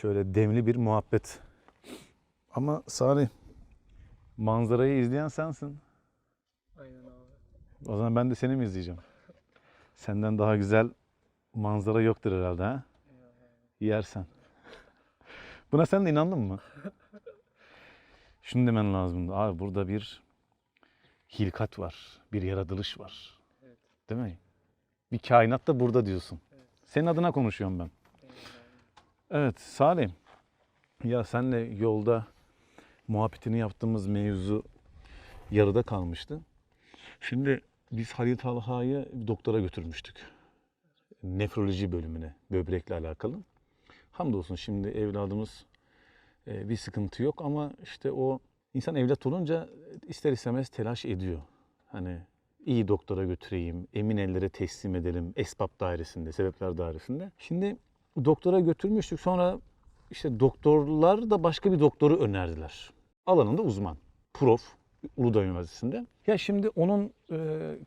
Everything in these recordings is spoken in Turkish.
Şöyle demli bir muhabbet. Ama Salih manzarayı izleyen sensin. Aynen abi. O zaman ben de seni mi izleyeceğim? Senden daha güzel manzara yoktur herhalde ha? Yersen. Buna sen de inandın mı? Şunu demen lazımdı. Abi burada bir hilkat var. Bir yaratılış var. Evet. Değil mi? Bir kainat da burada diyorsun. Evet. Senin adına konuşuyorum ben. Evet Salim. Ya senle yolda muhabbetini yaptığımız mevzu yarıda kalmıştı. Şimdi biz Halil Talha'yı doktora götürmüştük. Nefroloji bölümüne, böbrekle alakalı. Hamdolsun şimdi evladımız e, bir sıkıntı yok ama işte o insan evlat olunca ister istemez telaş ediyor. Hani iyi doktora götüreyim, emin ellere teslim edelim esbab dairesinde, sebepler dairesinde. Şimdi doktora götürmüştük sonra işte doktorlar da başka bir doktoru önerdiler. Alanında uzman, prof Uludağ Üniversitesi'nde. Ya şimdi onun e,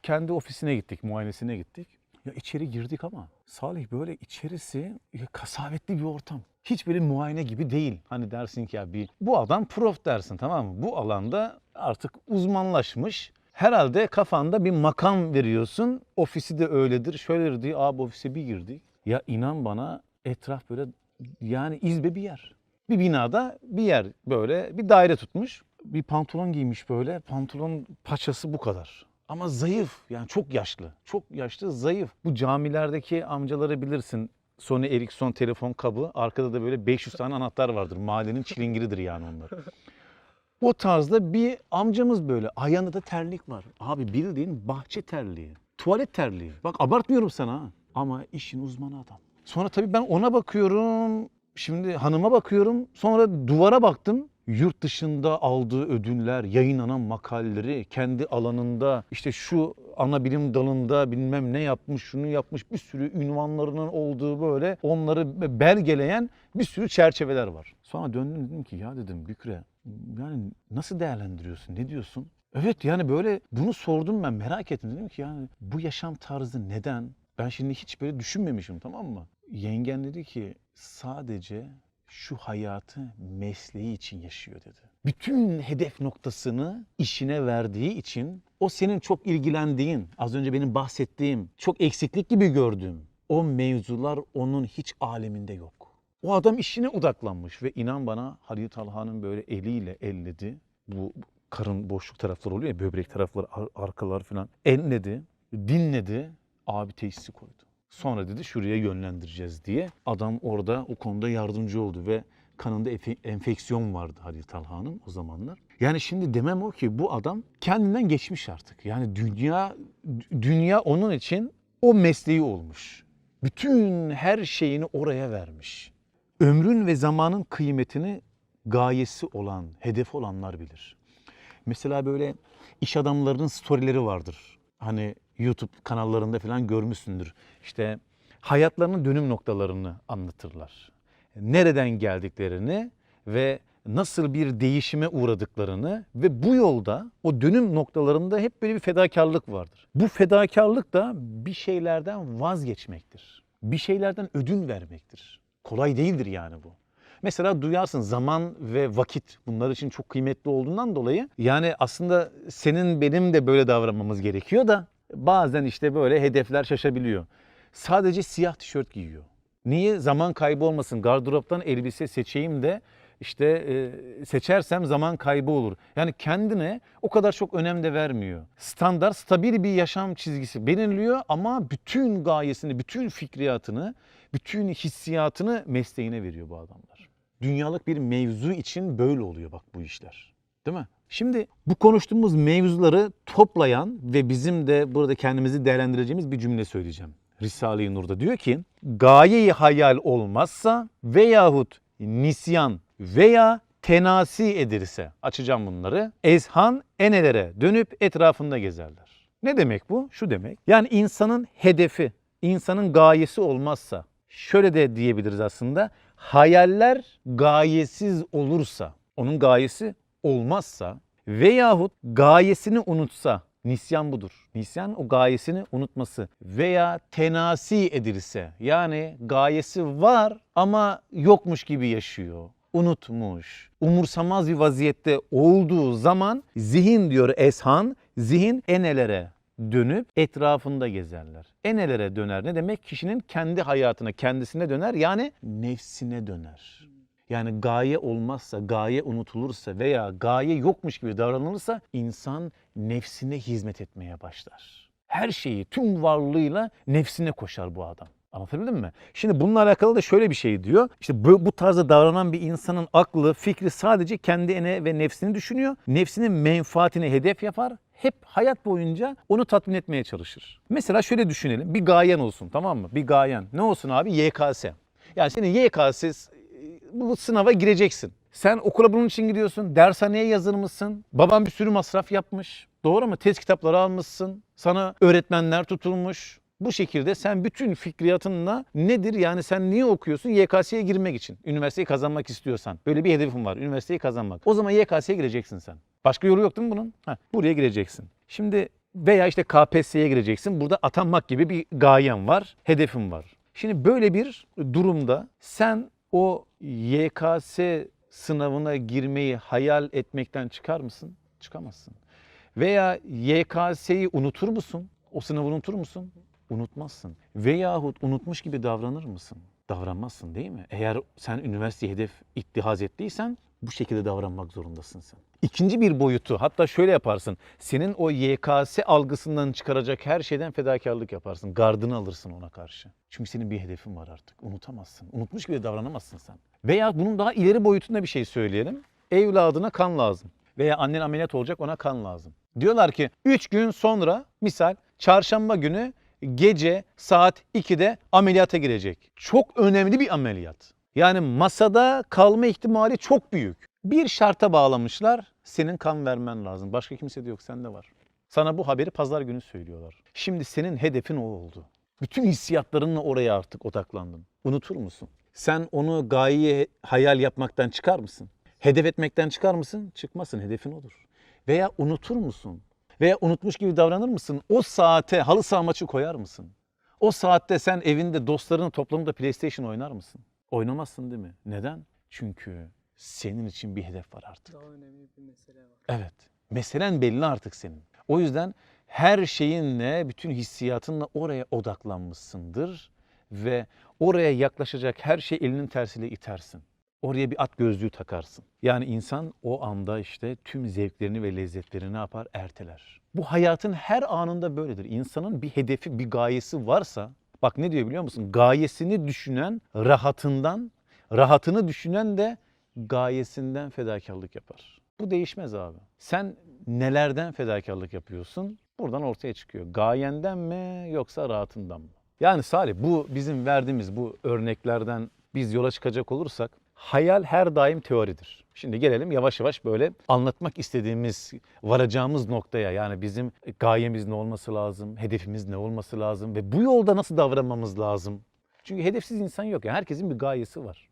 kendi ofisine gittik, muayenesine gittik. Ya içeri girdik ama Salih böyle içerisi ya kasavetli bir ortam. Hiç muayene gibi değil. Hani dersin ki ya bir bu adam prof dersin tamam mı? Bu alanda artık uzmanlaşmış. Herhalde kafanda bir makam veriyorsun. Ofisi de öyledir. Şöyledir diye abi ofise bir girdik. Ya inan bana etraf böyle yani izbe bir yer. Bir binada bir yer böyle bir daire tutmuş. Bir pantolon giymiş böyle. Pantolon paçası bu kadar. Ama zayıf yani çok yaşlı. Çok yaşlı zayıf. Bu camilerdeki amcaları bilirsin. Sony Ericsson telefon kabı. Arkada da böyle 500 tane anahtar vardır. Mahallenin çilingiridir yani onlar. O tarzda bir amcamız böyle. Ayağında da terlik var. Abi bildiğin bahçe terliği. Tuvalet terliği. Bak abartmıyorum sana. Ama işin uzmanı adam. Sonra tabii ben ona bakıyorum. Şimdi hanıma bakıyorum. Sonra duvara baktım. Yurt dışında aldığı ödüller, yayınlanan makaleleri, kendi alanında işte şu ana bilim dalında bilmem ne yapmış, şunu yapmış bir sürü ünvanlarının olduğu böyle onları belgeleyen bir sürü çerçeveler var. Sonra döndüm dedim ki ya dedim Bükre yani nasıl değerlendiriyorsun, ne diyorsun? Evet yani böyle bunu sordum ben merak ettim dedim ki yani bu yaşam tarzı neden? Ben şimdi hiç böyle düşünmemişim tamam mı? Yengen dedi ki sadece şu hayatı mesleği için yaşıyor dedi. Bütün hedef noktasını işine verdiği için o senin çok ilgilendiğin, az önce benim bahsettiğim, çok eksiklik gibi gördüğüm o mevzular onun hiç aleminde yok. O adam işine odaklanmış ve inan bana Halil Talha'nın böyle eliyle elledi. Bu karın boşluk tarafları oluyor ya böbrek tarafları, ar- arkalar falan. Elledi, dinledi, abi tesisi koydu. Sonra dedi şuraya yönlendireceğiz diye. Adam orada o konuda yardımcı oldu ve kanında enfeksiyon vardı Halil Talha'nın o zamanlar. Yani şimdi demem o ki bu adam kendinden geçmiş artık. Yani dünya dünya onun için o mesleği olmuş. Bütün her şeyini oraya vermiş. Ömrün ve zamanın kıymetini gayesi olan, hedef olanlar bilir. Mesela böyle iş adamlarının storyleri vardır. Hani YouTube kanallarında falan görmüşsündür. İşte hayatlarının dönüm noktalarını anlatırlar. Nereden geldiklerini ve nasıl bir değişime uğradıklarını ve bu yolda o dönüm noktalarında hep böyle bir fedakarlık vardır. Bu fedakarlık da bir şeylerden vazgeçmektir. Bir şeylerden ödün vermektir. Kolay değildir yani bu. Mesela duyarsın zaman ve vakit bunlar için çok kıymetli olduğundan dolayı yani aslında senin benim de böyle davranmamız gerekiyor da bazen işte böyle hedefler şaşabiliyor. Sadece siyah tişört giyiyor. Niye? Zaman kaybı olmasın. Gardıroptan elbise seçeyim de işte e, seçersem zaman kaybı olur. Yani kendine o kadar çok önem de vermiyor. Standart, stabil bir yaşam çizgisi belirliyor ama bütün gayesini, bütün fikriyatını, bütün hissiyatını mesleğine veriyor bu adamlar. Dünyalık bir mevzu için böyle oluyor bak bu işler. Değil mi? Şimdi bu konuştuğumuz mevzuları toplayan ve bizim de burada kendimizi değerlendireceğimiz bir cümle söyleyeceğim. Risale-i Nur'da diyor ki gayeyi hayal olmazsa veyahut nisyan veya tenasi edilirse açacağım bunları. Ezhan enelere dönüp etrafında gezerler. Ne demek bu? Şu demek. Yani insanın hedefi, insanın gayesi olmazsa şöyle de diyebiliriz aslında. Hayaller gayesiz olursa, onun gayesi olmazsa veyahut gayesini unutsa, Nisyan budur. Nisyan o gayesini unutması veya tenasi edilse yani gayesi var ama yokmuş gibi yaşıyor. Unutmuş, umursamaz bir vaziyette olduğu zaman zihin diyor Eshan, zihin enelere dönüp etrafında gezerler. Enelere döner ne demek? Kişinin kendi hayatına, kendisine döner yani nefsine döner. Yani gaye olmazsa, gaye unutulursa veya gaye yokmuş gibi davranılırsa insan nefsine hizmet etmeye başlar. Her şeyi tüm varlığıyla nefsine koşar bu adam. Anlatabildim mi? Şimdi bununla alakalı da şöyle bir şey diyor. İşte bu, bu tarzda davranan bir insanın aklı, fikri sadece kendine ve nefsini düşünüyor. Nefsinin menfaatini hedef yapar. Hep hayat boyunca onu tatmin etmeye çalışır. Mesela şöyle düşünelim. Bir gayen olsun tamam mı? Bir gayen. Ne olsun abi? YKS. Yani senin YKS bu sınava gireceksin. Sen okula bunun için gidiyorsun. Dershaneye yazılmışsın. Baban bir sürü masraf yapmış. Doğru mu? Test kitapları almışsın. Sana öğretmenler tutulmuş. Bu şekilde sen bütün fikriyatınla nedir? Yani sen niye okuyorsun? YKS'ye girmek için. Üniversiteyi kazanmak istiyorsan. Böyle bir hedefin var. Üniversiteyi kazanmak. O zaman YKS'ye gireceksin sen. Başka yolu yok değil mi bunun? Heh, buraya gireceksin. Şimdi veya işte KPSS'ye gireceksin. Burada atanmak gibi bir gayen var. Hedefin var. Şimdi böyle bir durumda sen o YKS sınavına girmeyi hayal etmekten çıkar mısın? Çıkamazsın. Veya YKS'yi unutur musun? O sınavı unutur musun? Unutmazsın. Veyahut unutmuş gibi davranır mısın? Davranmazsın değil mi? Eğer sen üniversite hedef ittihaz ettiysen bu şekilde davranmak zorundasın sen. İkinci bir boyutu hatta şöyle yaparsın. Senin o YKS algısından çıkaracak her şeyden fedakarlık yaparsın. Gardını alırsın ona karşı. Çünkü senin bir hedefin var artık. Unutamazsın. Unutmuş gibi davranamazsın sen. Veya bunun daha ileri boyutunda bir şey söyleyelim. Evladına kan lazım. Veya annen ameliyat olacak ona kan lazım. Diyorlar ki 3 gün sonra misal çarşamba günü gece saat 2'de ameliyata girecek. Çok önemli bir ameliyat. Yani masada kalma ihtimali çok büyük. Bir şarta bağlamışlar. Senin kan vermen lazım. Başka kimse de yok. Sende var. Sana bu haberi pazar günü söylüyorlar. Şimdi senin hedefin o oldu. Bütün hissiyatlarınla oraya artık odaklandın. Unutur musun? Sen onu gaye hayal yapmaktan çıkar mısın? Hedef etmekten çıkar mısın? Çıkmasın. Hedefin odur. Veya unutur musun? Veya unutmuş gibi davranır mısın? O saate halı saha maçı koyar mısın? O saatte sen evinde dostlarını toplanıp da PlayStation oynar mısın? Oynamazsın değil mi? Neden? Çünkü senin için bir hedef var artık. Daha önemli bir mesele var. Evet. Meselen belli artık senin. O yüzden her şeyinle, bütün hissiyatınla oraya odaklanmışsındır ve oraya yaklaşacak her şey elinin tersiyle itersin. Oraya bir at gözlüğü takarsın. Yani insan o anda işte tüm zevklerini ve lezzetlerini ne yapar? Erteler. Bu hayatın her anında böyledir. İnsanın bir hedefi, bir gayesi varsa, bak ne diyor biliyor musun? Gayesini düşünen rahatından, rahatını düşünen de gayesinden fedakarlık yapar. Bu değişmez abi. Sen nelerden fedakarlık yapıyorsun? Buradan ortaya çıkıyor. Gayenden mi yoksa rahatından mı? Yani Salih bu bizim verdiğimiz bu örneklerden biz yola çıkacak olursak hayal her daim teoridir. Şimdi gelelim yavaş yavaş böyle anlatmak istediğimiz, varacağımız noktaya yani bizim gayemiz ne olması lazım, hedefimiz ne olması lazım ve bu yolda nasıl davranmamız lazım? Çünkü hedefsiz insan yok. Yani herkesin bir gayesi var.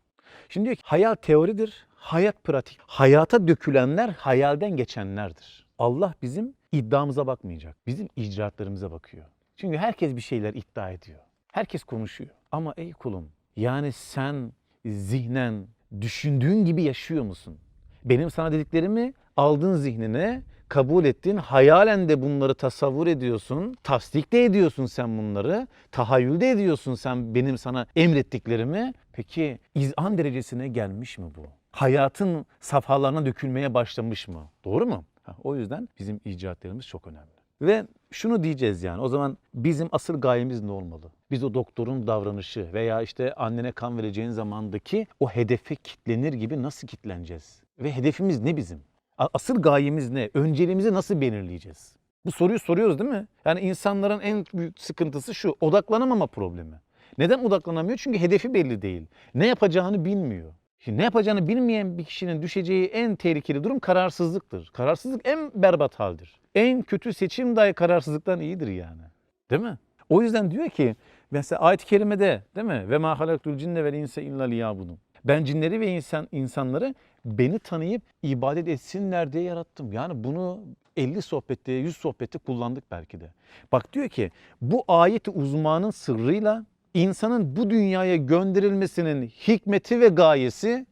Şimdi diyor ki hayal teoridir, hayat pratik. Hayata dökülenler hayalden geçenlerdir. Allah bizim iddiamıza bakmayacak. Bizim icraatlarımıza bakıyor. Çünkü herkes bir şeyler iddia ediyor. Herkes konuşuyor. Ama ey kulum yani sen zihnen düşündüğün gibi yaşıyor musun? Benim sana dediklerimi aldın zihnine, kabul ettin, hayalen de bunları tasavvur ediyorsun, tasdik de ediyorsun sen bunları, tahayyülde ediyorsun sen benim sana emrettiklerimi. Peki izan derecesine gelmiş mi bu? Hayatın safhalarına dökülmeye başlamış mı? Doğru mu? O yüzden bizim icatlarımız çok önemli. Ve şunu diyeceğiz yani o zaman bizim asıl gayemiz ne olmalı? Biz o doktorun davranışı veya işte annene kan vereceğin zamandaki o hedefe kitlenir gibi nasıl kitleneceğiz? Ve hedefimiz ne bizim? Asıl gayemiz ne? Önceliğimizi nasıl belirleyeceğiz? Bu soruyu soruyoruz değil mi? Yani insanların en büyük sıkıntısı şu odaklanamama problemi. Neden odaklanamıyor? Çünkü hedefi belli değil. Ne yapacağını bilmiyor. Şimdi ne yapacağını bilmeyen bir kişinin düşeceği en tehlikeli durum kararsızlıktır. Kararsızlık en berbat haldir. En kötü seçim dahi kararsızlıktan iyidir yani. Değil mi? O yüzden diyor ki mesela ayet-i kerimede değil mi? Ve ma halaktul cinne vel insa illa liyabudun. Ben cinleri ve insan insanları beni tanıyıp ibadet etsinler diye yarattım. Yani bunu 50 sohbette, 100 sohbette kullandık belki de. Bak diyor ki bu ayeti uzmanın sırrıyla insanın bu dünyaya gönderilmesinin hikmeti ve gayesi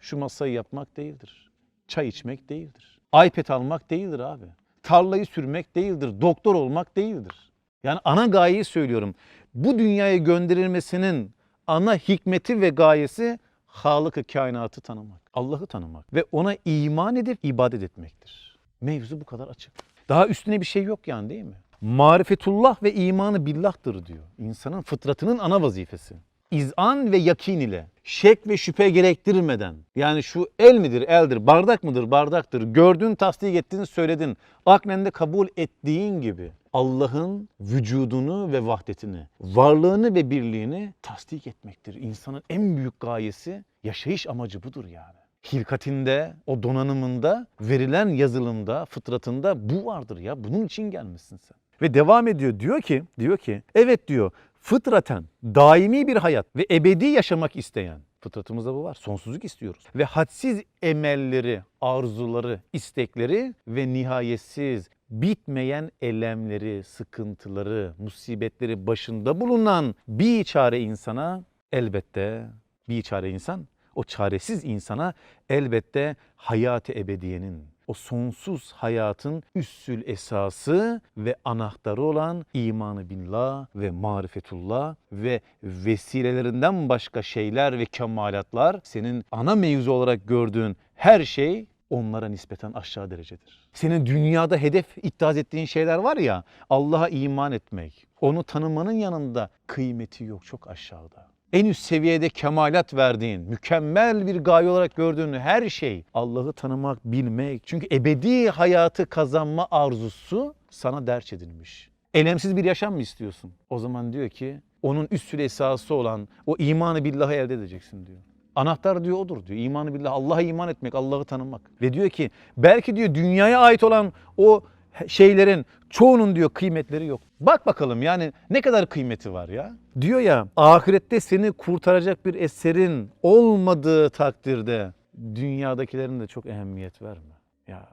şu masayı yapmak değildir. Çay içmek değildir. iPad almak değildir abi. Tarlayı sürmek değildir. Doktor olmak değildir. Yani ana gayeyi söylüyorum. Bu dünyaya gönderilmesinin ana hikmeti ve gayesi Halık-ı kainatı tanımak. Allah'ı tanımak ve ona iman edip ibadet etmektir. Mevzu bu kadar açık. Daha üstüne bir şey yok yani değil mi? Marifetullah ve imanı billahtır diyor. İnsanın fıtratının ana vazifesi. İzan ve yakin ile şek ve şüphe gerektirmeden yani şu el midir eldir bardak mıdır bardaktır gördün tasdik ettin söyledin aklende kabul ettiğin gibi Allah'ın vücudunu ve vahdetini varlığını ve birliğini tasdik etmektir. İnsanın en büyük gayesi yaşayış amacı budur yani. Hilkatinde, o donanımında, verilen yazılımda, fıtratında bu vardır ya. Bunun için gelmişsin sen. Ve devam ediyor diyor ki, diyor ki evet diyor fıtraten daimi bir hayat ve ebedi yaşamak isteyen fıtratımızda bu var. Sonsuzluk istiyoruz. Ve hadsiz emelleri, arzuları, istekleri ve nihayetsiz bitmeyen elemleri, sıkıntıları, musibetleri başında bulunan bir çare insana elbette bir çare insan o çaresiz insana elbette hayat-ı ebediyenin, o sonsuz hayatın üssül esası ve anahtarı olan imanı billah ve marifetullah ve vesilelerinden başka şeyler ve kemalatlar senin ana mevzu olarak gördüğün her şey onlara nispeten aşağı derecedir. Senin dünyada hedef iddia ettiğin şeyler var ya Allah'a iman etmek, onu tanımanın yanında kıymeti yok çok aşağıda en üst seviyede kemalat verdiğin, mükemmel bir gaye olarak gördüğün her şey Allah'ı tanımak, bilmek. Çünkü ebedi hayatı kazanma arzusu sana derç edilmiş. Elemsiz bir yaşam mı istiyorsun? O zaman diyor ki onun üstül esası olan o imanı billahı elde edeceksin diyor. Anahtar diyor odur diyor. İmanı billah, Allah'a iman etmek, Allah'ı tanımak. Ve diyor ki belki diyor dünyaya ait olan o şeylerin çoğunun diyor kıymetleri yok. Bak bakalım yani ne kadar kıymeti var ya. Diyor ya ahirette seni kurtaracak bir eserin olmadığı takdirde dünyadakilerin de çok ehemmiyet verme. Ya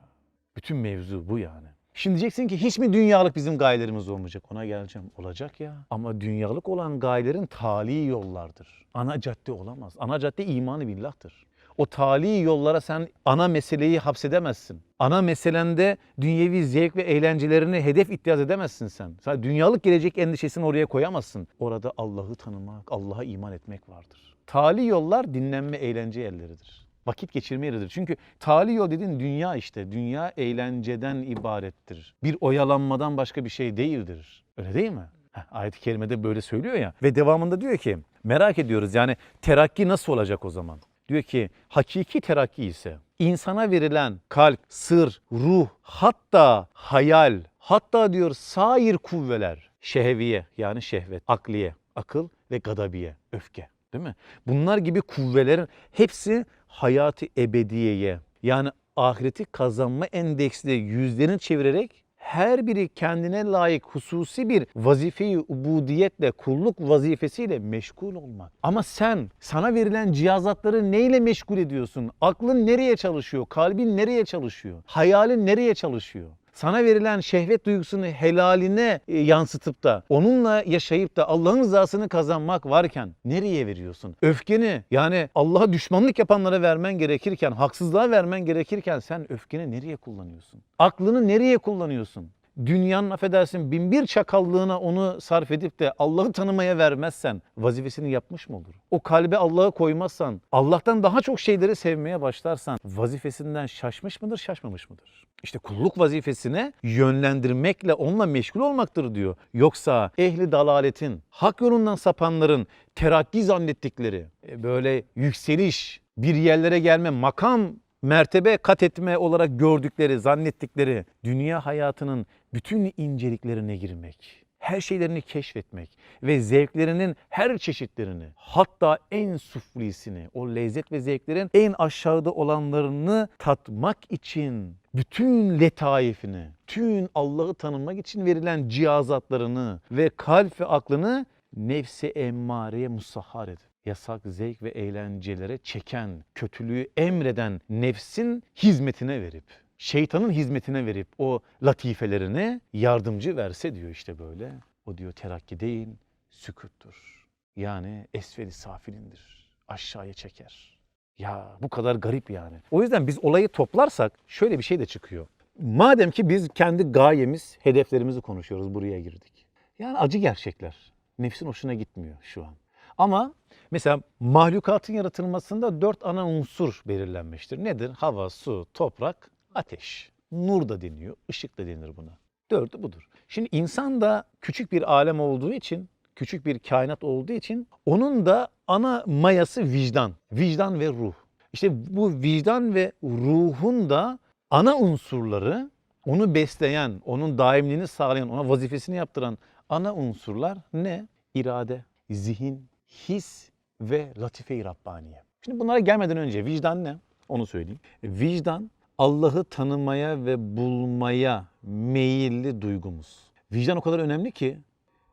bütün mevzu bu yani. Şimdi diyeceksin ki hiç mi dünyalık bizim gayelerimiz olmayacak? Ona geleceğim. Olacak ya. Ama dünyalık olan gayelerin tali yollardır. Ana cadde olamaz. Ana cadde imanı billahtır. O tali yollara sen ana meseleyi hapsedemezsin. Ana meselende dünyevi zevk ve eğlencelerini hedef iddiaz edemezsin sen. Sen dünyalık gelecek endişesini oraya koyamazsın. Orada Allah'ı tanımak, Allah'a iman etmek vardır. Tali yollar dinlenme, eğlence yerleridir. Vakit geçirme yeridir. Çünkü tali yol dediğin dünya işte. Dünya eğlenceden ibarettir. Bir oyalanmadan başka bir şey değildir. Öyle değil mi? Ayet-i kerimede böyle söylüyor ya. Ve devamında diyor ki merak ediyoruz yani terakki nasıl olacak o zaman? Diyor ki hakiki terakki ise insana verilen kalp, sır, ruh, hatta hayal, hatta diyor sair kuvveler, şehviye yani şehvet, akliye, akıl ve gadabiye, öfke değil mi? Bunlar gibi kuvvelerin hepsi hayatı ebediyeye yani ahireti kazanma endeksli yüzlerini çevirerek her biri kendine layık hususi bir vazifeyi ubudiyetle, kulluk vazifesiyle meşgul olmak. Ama sen sana verilen cihazatları neyle meşgul ediyorsun? Aklın nereye çalışıyor? Kalbin nereye çalışıyor? Hayalin nereye çalışıyor? Sana verilen şehvet duygusunu helaline e, yansıtıp da onunla yaşayıp da Allah'ın rızasını kazanmak varken nereye veriyorsun? Öfkeni yani Allah'a düşmanlık yapanlara vermen gerekirken, haksızlığa vermen gerekirken sen öfkeni nereye kullanıyorsun? Aklını nereye kullanıyorsun? Dünyanın affedersin binbir çakallığına onu sarf edip de Allah'ı tanımaya vermezsen vazifesini yapmış mı olur? O kalbe Allah'ı koymazsan, Allah'tan daha çok şeyleri sevmeye başlarsan vazifesinden şaşmış mıdır, şaşmamış mıdır? İşte kulluk vazifesine yönlendirmekle onunla meşgul olmaktır diyor. Yoksa ehli dalaletin, hak yolundan sapanların terakki zannettikleri, e, böyle yükseliş, bir yerlere gelme, makam mertebe kat etme olarak gördükleri, zannettikleri dünya hayatının bütün inceliklerine girmek, her şeylerini keşfetmek ve zevklerinin her çeşitlerini, hatta en suflisini, o lezzet ve zevklerin en aşağıda olanlarını tatmak için bütün letaifini, tüm Allah'ı tanımak için verilen cihazatlarını ve kalp ve aklını nefsi emmareye musahhar edin yasak zevk ve eğlencelere çeken, kötülüğü emreden nefsin hizmetine verip şeytanın hizmetine verip o latifelerine yardımcı verse diyor işte böyle. O diyor terakki değil, sükuttur. Yani esveli safilindir. Aşağıya çeker. Ya bu kadar garip yani. O yüzden biz olayı toplarsak şöyle bir şey de çıkıyor. Madem ki biz kendi gayemiz, hedeflerimizi konuşuyoruz, buraya girdik. Yani acı gerçekler. Nefsin hoşuna gitmiyor şu an. Ama mesela mahlukatın yaratılmasında dört ana unsur belirlenmiştir. Nedir? Hava, su, toprak, ateş. Nur da deniyor, ışık da denir buna. Dördü budur. Şimdi insan da küçük bir alem olduğu için, küçük bir kainat olduğu için onun da ana mayası vicdan. Vicdan ve ruh. İşte bu vicdan ve ruhun da ana unsurları onu besleyen, onun daimliğini sağlayan, ona vazifesini yaptıran ana unsurlar ne? İrade, zihin, his ve latife-i Rabbaniye. Şimdi bunlara gelmeden önce vicdan ne? Onu söyleyeyim. Vicdan Allah'ı tanımaya ve bulmaya meyilli duygumuz. Vicdan o kadar önemli ki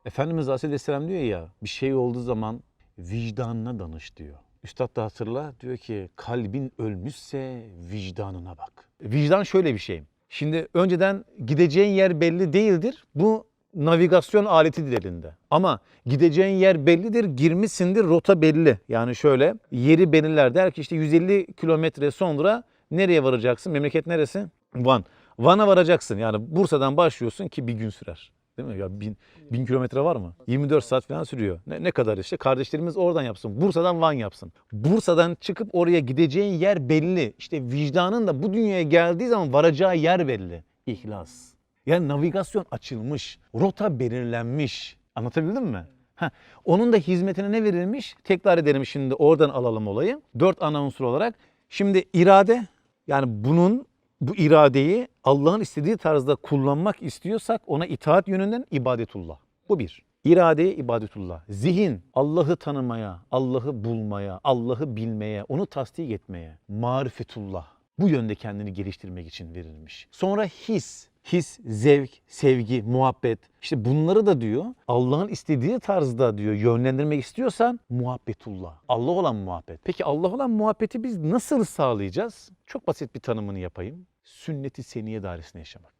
Efendimiz Aleyhisselam diyor ya bir şey olduğu zaman vicdanına danış diyor. Üstad da hatırla diyor ki kalbin ölmüşse vicdanına bak. Vicdan şöyle bir şey. Şimdi önceden gideceğin yer belli değildir. Bu navigasyon aletidir elinde. Ama gideceğin yer bellidir, girmişsindir, rota belli. Yani şöyle yeri belirler. Der ki işte 150 kilometre sonra nereye varacaksın? Memleket neresi? Van. Van'a varacaksın. Yani Bursa'dan başlıyorsun ki bir gün sürer. Değil mi? Ya bin, bin kilometre var mı? 24 saat falan sürüyor. Ne, ne kadar işte? Kardeşlerimiz oradan yapsın. Bursa'dan Van yapsın. Bursa'dan çıkıp oraya gideceğin yer belli. İşte vicdanın da bu dünyaya geldiği zaman varacağı yer belli. İhlas. Yani navigasyon açılmış. Rota belirlenmiş. Anlatabildim mi? Heh, onun da hizmetine ne verilmiş? Tekrar edelim şimdi oradan alalım olayı. Dört ana unsur olarak. Şimdi irade yani bunun bu iradeyi Allah'ın istediği tarzda kullanmak istiyorsak ona itaat yönünden ibadetullah. Bu bir. İradeye ibadetullah. Zihin Allah'ı tanımaya, Allah'ı bulmaya, Allah'ı bilmeye, onu tasdik etmeye. Marifetullah. Bu yönde kendini geliştirmek için verilmiş. Sonra his. His, zevk, sevgi, muhabbet. İşte bunları da diyor Allah'ın istediği tarzda diyor yönlendirmek istiyorsan muhabbetullah. Allah olan muhabbet. Peki Allah olan muhabbeti biz nasıl sağlayacağız? Çok basit bir tanımını yapayım. Sünneti seniye dairesinde yaşamak.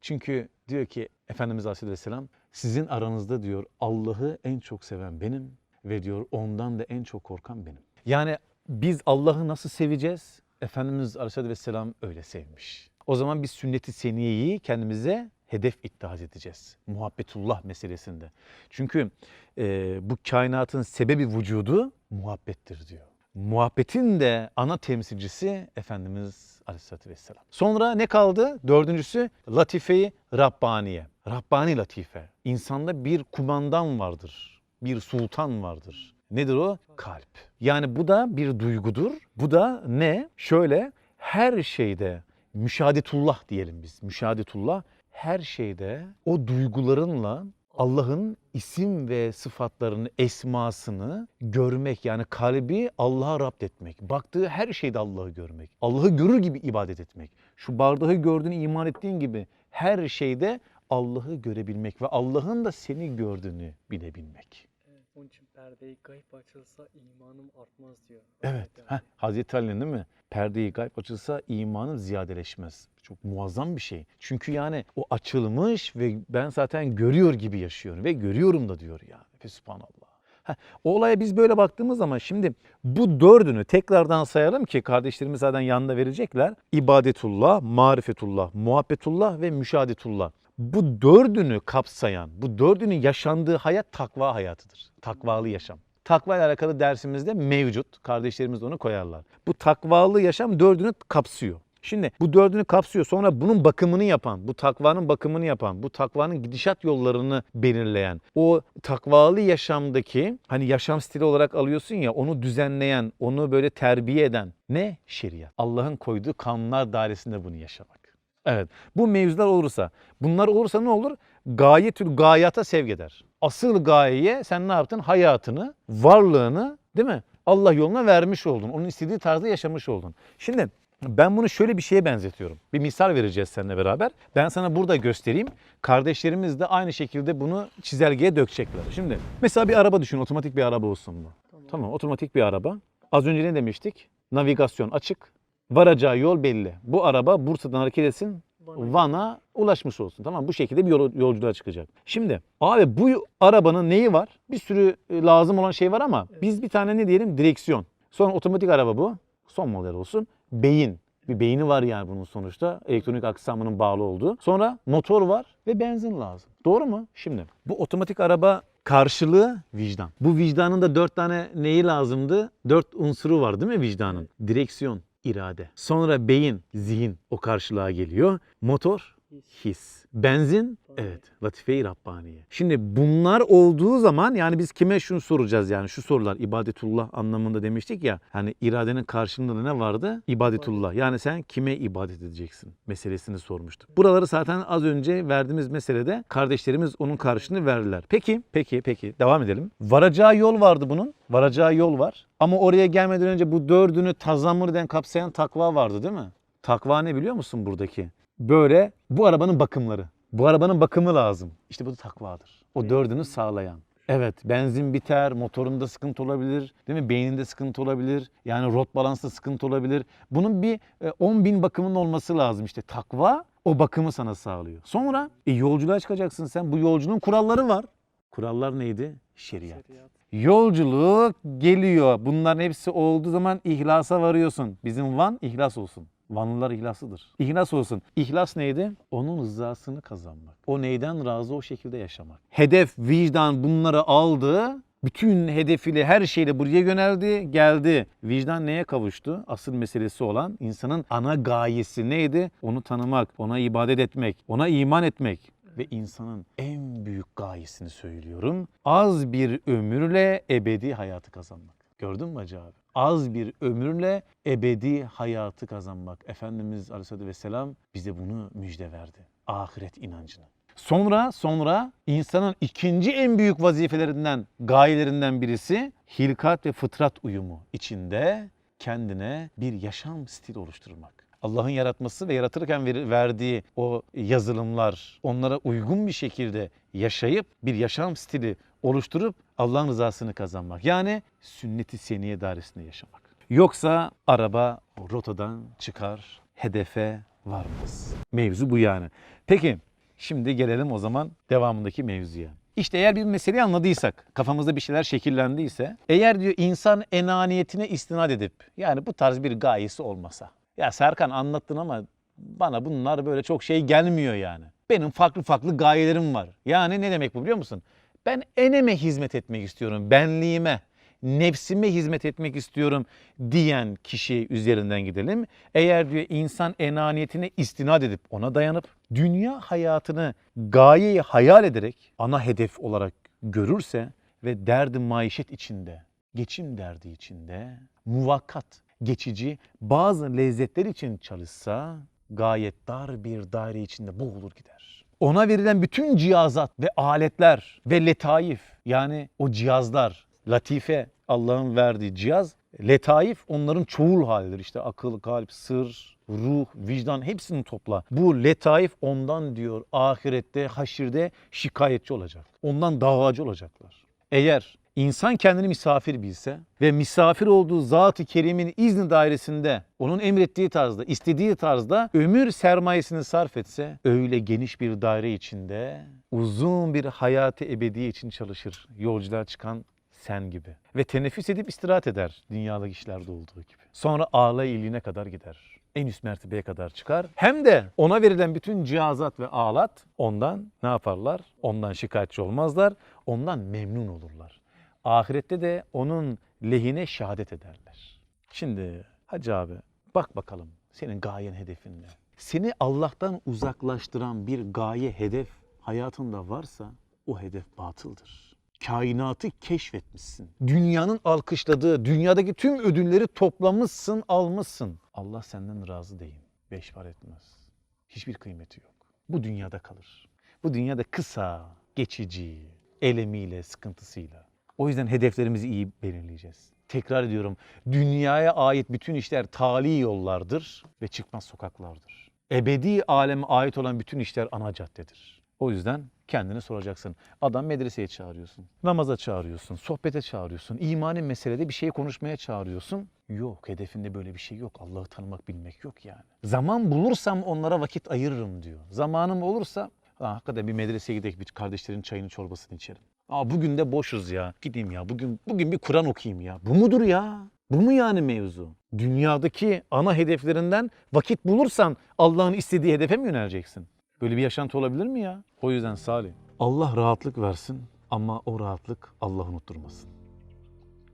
Çünkü diyor ki Efendimiz Aleyhisselam sizin aranızda diyor Allah'ı en çok seven benim ve diyor ondan da en çok korkan benim. Yani biz Allah'ı nasıl seveceğiz? Efendimiz Aleyhisselam öyle sevmiş. O zaman biz sünnet-i seniyeyi kendimize hedef iddia edeceğiz. Muhabbetullah meselesinde. Çünkü e, bu kainatın sebebi vücudu muhabbettir diyor. Muhabbetin de ana temsilcisi Efendimiz Aleyhisselatü Vesselam. Sonra ne kaldı? Dördüncüsü latife-i Rabbaniye. Rabbani latife. İnsanda bir kumandan vardır. Bir sultan vardır. Nedir o? Kalp. Yani bu da bir duygudur. Bu da ne? Şöyle her şeyde müşahadetullah diyelim biz. Müşahadetullah her şeyde o duygularınla Allah'ın isim ve sıfatlarını, esmasını görmek yani kalbi Allah'a rapt etmek. Baktığı her şeyde Allah'ı görmek. Allah'ı görür gibi ibadet etmek. Şu bardağı gördüğünü iman ettiğin gibi her şeyde Allah'ı görebilmek ve Allah'ın da seni gördüğünü bilebilmek. Onun için perdeyi kayıp açılsa imanım artmaz diyor. Evet. Heh, Hazreti Ali'nin değil mi? Perdeyi gayb açılsa imanın ziyadeleşmez. Çok muazzam bir şey. Çünkü yani o açılmış ve ben zaten görüyor gibi yaşıyorum ve görüyorum da diyor yani. Ve Subhanallah. Heh, o olaya biz böyle baktığımız zaman şimdi bu dördünü tekrardan sayalım ki kardeşlerimiz zaten yanında verecekler. İbadetullah, marifetullah, muhabbetullah ve müşahadetullah. Bu dördünü kapsayan, bu dördünün yaşandığı hayat takva hayatıdır. Takvalı yaşam. Takva ile alakalı dersimizde mevcut. Kardeşlerimiz de onu koyarlar. Bu takvalı yaşam dördünü kapsıyor. Şimdi bu dördünü kapsıyor. Sonra bunun bakımını yapan, bu takvanın bakımını yapan, bu takvanın gidişat yollarını belirleyen, o takvalı yaşamdaki hani yaşam stili olarak alıyorsun ya onu düzenleyen, onu böyle terbiye eden ne? Şeriat. Allah'ın koyduğu kanunlar dairesinde bunu yaşamak. Evet. Bu mevzular olursa, bunlar olursa ne olur? Gayetül gayata sevk eder. Asıl gayeye sen ne yaptın? Hayatını, varlığını değil mi? Allah yoluna vermiş oldun. Onun istediği tarzda yaşamış oldun. Şimdi ben bunu şöyle bir şeye benzetiyorum. Bir misal vereceğiz seninle beraber. Ben sana burada göstereyim. Kardeşlerimiz de aynı şekilde bunu çizelgeye dökecekler. Şimdi mesela bir araba düşün. Otomatik bir araba olsun bu. Tamam. Tamam otomatik bir araba. Az önce ne demiştik? Navigasyon açık. Varacağı yol belli. Bu araba Bursa'dan hareket etsin, Van'a ulaşmış olsun. Tamam? Bu şekilde bir yol, yolculuğa çıkacak. Şimdi abi bu arabanın neyi var? Bir sürü e, lazım olan şey var ama biz bir tane ne diyelim? Direksiyon. Sonra otomatik araba bu. Son model olsun. Beyin. Bir beyni var yani bunun sonuçta. Elektronik aksamının bağlı olduğu. Sonra motor var ve benzin lazım. Doğru mu? Şimdi bu otomatik araba karşılığı vicdan. Bu vicdanın da dört tane neyi lazımdı? Dört unsuru var değil mi vicdanın? Direksiyon, irade. Sonra beyin, zihin o karşılığa geliyor. Motor, his. Benzin, evet latife-i Rabbaniye. Şimdi bunlar olduğu zaman yani biz kime şunu soracağız yani şu sorular ibadetullah anlamında demiştik ya. Hani iradenin karşılığında da ne vardı? İbadetullah. Yani sen kime ibadet edeceksin meselesini sormuştuk. Buraları zaten az önce verdiğimiz meselede kardeşlerimiz onun karşılığını verdiler. Peki, peki, peki devam edelim. Varacağı yol vardı bunun. Varacağı yol var. Ama oraya gelmeden önce bu dördünü tazammurden kapsayan takva vardı değil mi? Takva ne biliyor musun buradaki? Böyle bu arabanın bakımları. Bu arabanın bakımı lazım. İşte bu da takvadır. O dördünü sağlayan. Evet benzin biter, motorunda sıkıntı olabilir, değil mi? Beyninde sıkıntı olabilir, yani rot balansında sıkıntı olabilir. Bunun bir e, 10 bin bakımının olması lazım işte. Takva o bakımı sana sağlıyor. Sonra e, yolculuğa çıkacaksın sen. Bu yolculuğun kuralları var. Kurallar neydi? Şeriat. Şeriat. Yolculuk geliyor. Bunların hepsi olduğu zaman ihlasa varıyorsun. Bizim Van ihlas olsun. Vanlılar ihlaslıdır. İhlas olsun. İhlas neydi? Onun rızasını kazanmak. O neyden razı o şekilde yaşamak. Hedef, vicdan bunları aldı. Bütün hedefiyle her şeyle buraya yöneldi, geldi. Vicdan neye kavuştu? Asıl meselesi olan insanın ana gayesi neydi? Onu tanımak, ona ibadet etmek, ona iman etmek ve insanın en büyük gayesini söylüyorum. Az bir ömürle ebedi hayatı kazanmak. Gördün mü Hacı abi? Az bir ömürle ebedi hayatı kazanmak. Efendimiz Aleyhisselatü Vesselam bize bunu müjde verdi. Ahiret inancını. Sonra sonra insanın ikinci en büyük vazifelerinden, gayelerinden birisi hilkat ve fıtrat uyumu içinde kendine bir yaşam stili oluşturmak. Allah'ın yaratması ve yaratırken ver- verdiği o yazılımlar onlara uygun bir şekilde yaşayıp bir yaşam stili oluşturup Allah'ın rızasını kazanmak. Yani sünnet-i seniye dairesinde yaşamak. Yoksa araba rotadan çıkar, hedefe varmaz. Mevzu bu yani. Peki şimdi gelelim o zaman devamındaki mevzuya. İşte eğer bir meseleyi anladıysak, kafamızda bir şeyler şekillendiyse, eğer diyor insan enaniyetine istinad edip, yani bu tarz bir gayesi olmasa, ya Serkan anlattın ama bana bunlar böyle çok şey gelmiyor yani. Benim farklı farklı gayelerim var. Yani ne demek bu biliyor musun? Ben eneme hizmet etmek istiyorum, benliğime, nefsime hizmet etmek istiyorum diyen kişi üzerinden gidelim. Eğer diyor insan enaniyetine istinad edip ona dayanıp dünya hayatını gayeyi hayal ederek ana hedef olarak görürse ve derdi maişet içinde, geçim derdi içinde, muvakkat, geçici bazı lezzetler için çalışsa gayet dar bir daire içinde boğulur gider. Ona verilen bütün cihazat ve aletler ve letaif yani o cihazlar, latife Allah'ın verdiği cihaz, letaif onların çoğul halidir. İşte akıl, kalp, sır, ruh, vicdan hepsini topla. Bu letaif ondan diyor ahirette, haşirde şikayetçi olacak. Ondan davacı olacaklar. Eğer insan kendini misafir bilse ve misafir olduğu Zat-ı Kerim'in izni dairesinde onun emrettiği tarzda, istediği tarzda ömür sermayesini sarf etse öyle geniş bir daire içinde uzun bir hayatı ebedi için çalışır yolculuğa çıkan sen gibi. Ve teneffüs edip istirahat eder dünyalık işlerde olduğu gibi. Sonra ağla iyiliğine kadar gider. En üst mertebeye kadar çıkar. Hem de ona verilen bütün cihazat ve alat ondan ne yaparlar? Ondan şikayetçi olmazlar. Ondan memnun olurlar. Ahirette de onun lehine şehadet ederler. Şimdi Hacı abi bak bakalım senin gayen hedefin ne? Seni Allah'tan uzaklaştıran bir gaye hedef hayatında varsa o hedef batıldır. Kainatı keşfetmişsin. Dünyanın alkışladığı, dünyadaki tüm ödülleri toplamışsın, almışsın. Allah senden razı değil. Beş var etmez. Hiçbir kıymeti yok. Bu dünyada kalır. Bu dünyada kısa, geçici, elemiyle, sıkıntısıyla. O yüzden hedeflerimizi iyi belirleyeceğiz. Tekrar ediyorum, dünyaya ait bütün işler tali yollardır ve çıkmaz sokaklardır. Ebedi aleme ait olan bütün işler ana caddedir. O yüzden Kendini soracaksın. Adam medreseye çağırıyorsun. Namaza çağırıyorsun. Sohbete çağırıyorsun. imani meselede bir şey konuşmaya çağırıyorsun. Yok hedefinde böyle bir şey yok. Allah'ı tanımak bilmek yok yani. Zaman bulursam onlara vakit ayırırım diyor. Zamanım olursa Ha, hakikaten bir medreseye gidelim bir kardeşlerin çayını çorbasını içelim. Aa bugün de boşuz ya. Gideyim ya. Bugün bugün bir Kur'an okuyayım ya. Bu mudur ya? Bu mu yani mevzu? Dünyadaki ana hedeflerinden vakit bulursan Allah'ın istediği hedefe mi yöneleceksin? Böyle bir yaşantı olabilir mi ya? O yüzden Salih, Allah rahatlık versin ama o rahatlık Allah unutturmasın.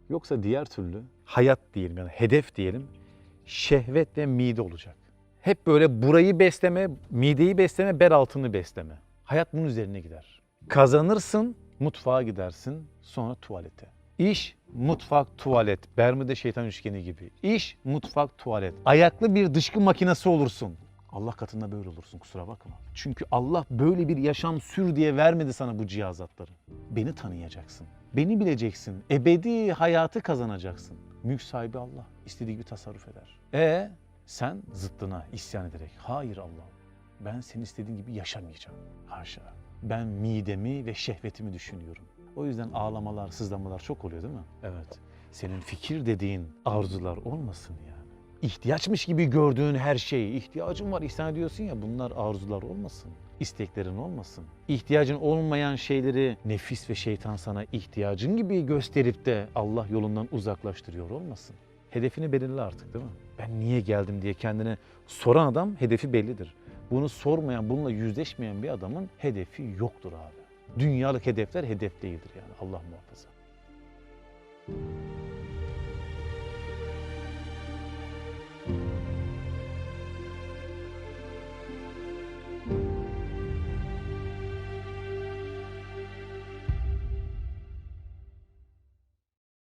Yoksa diğer türlü hayat diyelim yani hedef diyelim şehvet ve mide olacak. Hep böyle burayı besleme, mideyi besleme, bel altını besleme. Hayat bunun üzerine gider. Kazanırsın, mutfağa gidersin, sonra tuvalete. İş, mutfak, tuvalet. Bermuda şeytan üçgeni gibi. İş, mutfak, tuvalet. Ayaklı bir dışkı makinesi olursun. Allah katında böyle olursun kusura bakma. Çünkü Allah böyle bir yaşam sür diye vermedi sana bu cihazatları. Beni tanıyacaksın. Beni bileceksin. Ebedi hayatı kazanacaksın. Mülk sahibi Allah. İstediği gibi tasarruf eder. E sen zıttına isyan ederek hayır Allah'ım ben senin istediğin gibi yaşamayacağım. Haşa. Ben midemi ve şehvetimi düşünüyorum. O yüzden ağlamalar, sızlamalar çok oluyor değil mi? Evet. Senin fikir dediğin arzular olmasın yani. İhtiyaçmış gibi gördüğün her şey, ihtiyacın var ihsan ediyorsun ya bunlar arzular olmasın. isteklerin olmasın. İhtiyacın olmayan şeyleri nefis ve şeytan sana ihtiyacın gibi gösterip de Allah yolundan uzaklaştırıyor olmasın. Hedefini belirle artık değil mi? Ben niye geldim diye kendine soran adam hedefi bellidir. Bunu sormayan, bununla yüzleşmeyen bir adamın hedefi yoktur abi. Dünyalık hedefler hedef değildir yani Allah muhafaza.